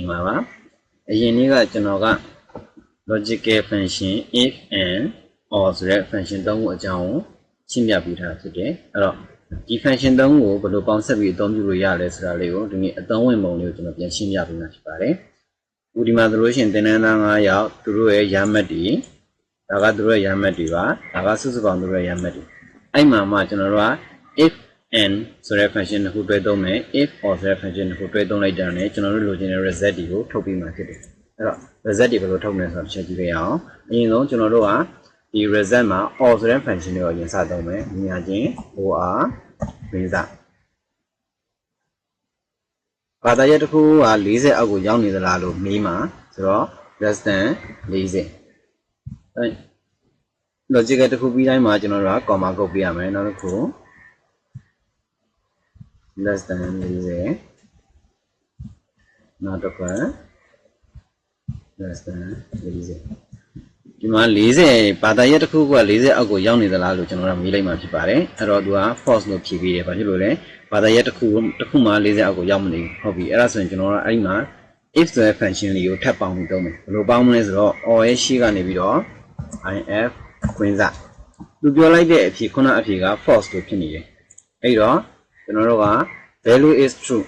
င်္ဂလာပါအရင်နေ့ကကျွန်တော်က logical function if and or ဆိုတဲ့ function သုံးခုအကြောင်းကိုရှင်းပြပေးထားဖြစ်တယ်အဲ့တော့ဒီ function သုံးခုကိုဘယ်လိုပေါင်းဆက်ပြီးအသုံးပြုလို့ရလဲဆိုတာလေးကိုဒီနေ့အသုံးဝင်ပုံလေးကိုကျွန်တော်ပြန်ရှင်းပြပေးမှာဖြစ်ပါတယ်ဥဒီမှာဆိုလို့ရှိရင်သင်တန်းသား9ယောက်သူတို့ရဲ့ရမတ်တွေဒါကသူတို့ရဲ့ရမတ်တွေပါဒါကစုစုပေါင်းသူတို့ရဲ့ရမတ်တွေအဲ့မှာမှကျွန်တော်တို့က if and ဆိုတဲ့ function တစ်ခုတွဲသုံးမယ် if or ဆိုတဲ့ function တစ်ခုတွဲသုံးလိုက်တာနဲ့ကျွန်တော်တို့လိုချင်တဲ့ result တွေကိုထုတ်ပြီးမှဖြစ်တယ်အဲ့တော့ result တွေဘယ်လိုထုတ်မလဲဆိုတော့ချက်ကြည့်ကြရအောင်အရင်ဆုံးကျွန်တော်တို့ကဒီ result မှာ or ဆိုတဲ့ function တွေကိုရင်စသုံးမယ်ညီညာချင်း or ရင်းစဘာသာရပ်တစ်ခုက40အောက်ကိုရောက်နေသလားလို့မေးမှာဆိုတော့ less than 40အဲ logic တစ်ခုပြီးတိုင်းမှာကျွန်တော်တို့က comma ကုတ်ပြရမယ်နောက်တစ်ခု less than 40နောက်တစ်ခါ less than 40ဒီမှာ40ဘာသာရပ်တစ်ခုက40အောက်ကိုရောက်နေသလားလို့ကျွန်တော်တို့မေးလိုက်မှဖြစ်ပါတယ်အဲ့တော့သူက false လို့ဖြေပေးတယ်ဘာဖြစ်လို့လဲဘာသာရပ်တစ်ခုတစ်ခုမှ40အောက်ကိုရောက်မနေဘူးဟုတ်ပြီအဲ့ဒါဆိုရင်ကျွန်တော်တို့အဲ့ဒီမှာ if ဆိုတဲ့ function လေးကိုထပ်ပေါင်းပြီးသုံးမယ်ဘယ်လိုပေါင်းမလဲဆိုတော့ or ရဲ့ရှိကနေပြီးတော့ if ခွင်းစသူပြောလိုက်တဲ့အဖြေခုနအဖြေက false လို့ဖြစ်နေတယ်အဲ့တော့ ကျွန်တော်တို့က value is true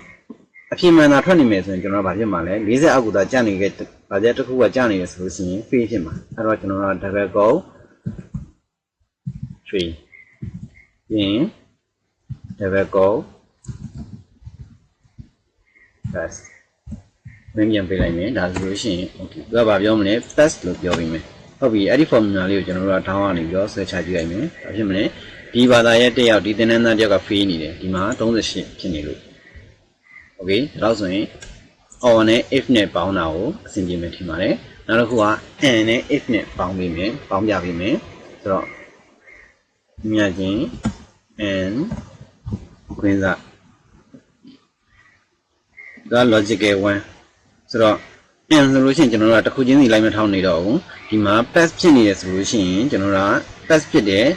အဖြစ်မှန်တာထွက်နေမယ်ဆိုရင်ကျွန်တော်တို့ဗာဖြစ်မှာလဲ40အောက်ကသာကြာနေတဲ့ဗာကျတစ်ခုကကြာနေရဆိုလို့ရှိရင် fail ဖြစ်မှာအဲ့တော့ကျွန်တော်တို့ double go 3ပြီးရင် double go pass မင်းပြန်ပေးလိုက်မယ်ဒါဆိုလို့ရှိရင် okay သူကဗာပြောမလဲ pass လို့ပြောပေးမယ်ဟုတ်ပြီအဲ့ဒီ formula လေးကိုကျွန်တော်တို့ကထောင်းအောင်နေပြီးတော့ဆွဲချကြည့်လိုက်မယ်ဘာဖြစ်မလဲ ဒီဘာသာရဲ့တစ်ယောက်ဒီသင်္นานသားတစ်ယောက်က fail နေတယ်ဒီမှာ38ဖြစ်နေလို့ โอเคဒါတော့ဆိုရင် or နဲ့ if နဲ့ပေါင်းတာကိုအဆင်ပြေမယ်ထင်ပါတယ်နောက်တစ်ခုက and နဲ့ if နဲ့ပေါင်းပေးမယ်ပေါင်းပြပေးမယ်ဆိုတော့မြတ်ချင်း and ခွင်းစားဒါ logical one ဆိုတော့ and ဆိုလို့ရှိရင်ကျွန်တော်တို့ကတစ်ခုချင်းစီလိုက်မထောင်းနေတော့ဘူးဒီမှာ pass ဖြစ်နေရဆိုလို့ရှိရင်ကျွန်တော်တို့က pass ဖြစ်တယ်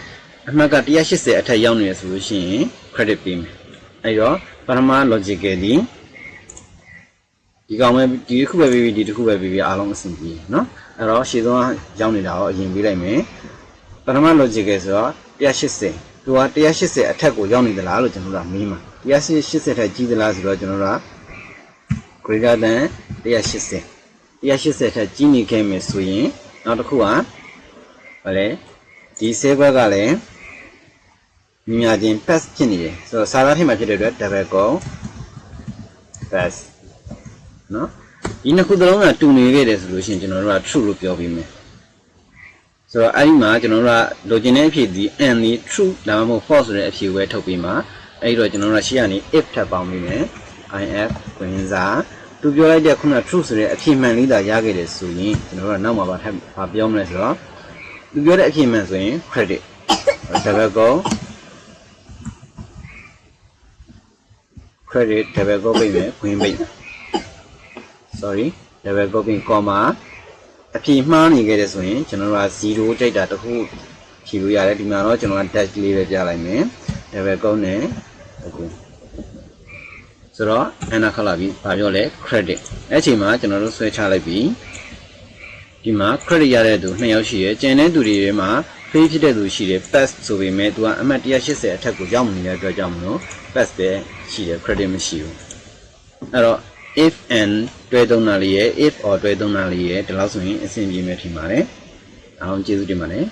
အမှတ်က180အထက်ရောက်နေရဆိုလို့ရှိရင် credit ပေးမယ်အဲဒီတော့ပထမ logical ဒီဒီကောင်ပဲဒီတစ်ခုပဲပြီးပြီးဒီတစ်ခုပဲပြီးပြီးအားလုံးအဆင်ပြေเนาะအဲ့တော့ရှေ့ဆုံးရောက်နေတာကိုအရင်ပြီးလိုက်မယ်ပထမ logical ဆိုတော့180သူက180အထက်ကိုရောက်နေသလားလို့ကျွန်တော်တို့ကမေးမှာ180ထက်ကြီးသလားဆိုတော့ကျွန်တော်တို့က greater than 180 180ထက်ကြီးနေခဲ့မယ်ဆိုရင်နောက်တစ်ခုကဘာလဲ ဒီဆေးဘက်ကလည်းမြညာချင်း pass ဖြစ်နေတယ်ဆိုတော့စာသားထိမှာဖြစ်တဲ့အတွက် double go pass နော်ဒီနှစ်ခုသလုံးကတူနေခဲ့တယ်ဆိုလို့ရှိရင်ကျွန်တော်တို့က true လို့ပြောပြီးမယ်ဆိုတော့အဲ့ဒီမှာကျွန်တော်တို့ကလိုချင်တဲ့အဖြေဒီ and ဒီ true ဒါမှမဟုတ် false ဆိုတဲ့အဖြေပဲထုတ်ပြီးမှာအဲ့ဒီတော့ကျွန်တော်တို့ကရှေ့ကနေ if ထပ်ပေါင်းပြီးမယ် if ဝင်စားသူပြောလိုက်တဲ့ခုန true ဆိုတဲ့အဖြေမှန်လေးသာရခဲ့တယ်ဆိုရင်ကျွန်တော်တို့ကနောက်မှာဗာထပ်ဗာပြောမလဲဆိုတော့ သူပြောတဲ့အဖြေမှန်ဆိုရင် credit double go credit double go ပိတ်မယ်ဝင်ပိတ် sorry double go ပိတ် comma အဖြေမှားနေခဲ့တယ်ဆိုရင်ကျွန်တော်တို့က0တိတ်တာတစ်ခုဖြေလို့ရတယ်ဒီမှာတော့ကျွန်တော်က dash လေးပဲပြလိုက်မယ် double go နဲ့အခုဆိုတော့အနာခလာပြီဘာပြောလဲ credit အဲ့အချိန်မှာကျွန်တော်တို့ဆွဲချလိုက်ပြီ ဒီမှာ credit ရတဲ့သူ2ယောက်ရှိတယ်ကျန်တဲ့သူတွေမှာ fail ဖြစ်တဲ့သူရှိတယ် pass ဆိုပေမဲ့သူကအမှတ်180အထက်ကိုရောက်မနေတဲ့အတွက်ကြောင့်မလို့ pass ပဲရှိတယ် credit မရှိဘူးအဲ့တော့ if and တွဲသုံးတာလေးရဲ့ if or တွဲသုံးတာလေးရဲ့ဒီလောက်ဆိုရင်အဆင်ပြေမယ်ထင်ပါတယ်အားလုံးကျေးဇူးတင်ပါတယ်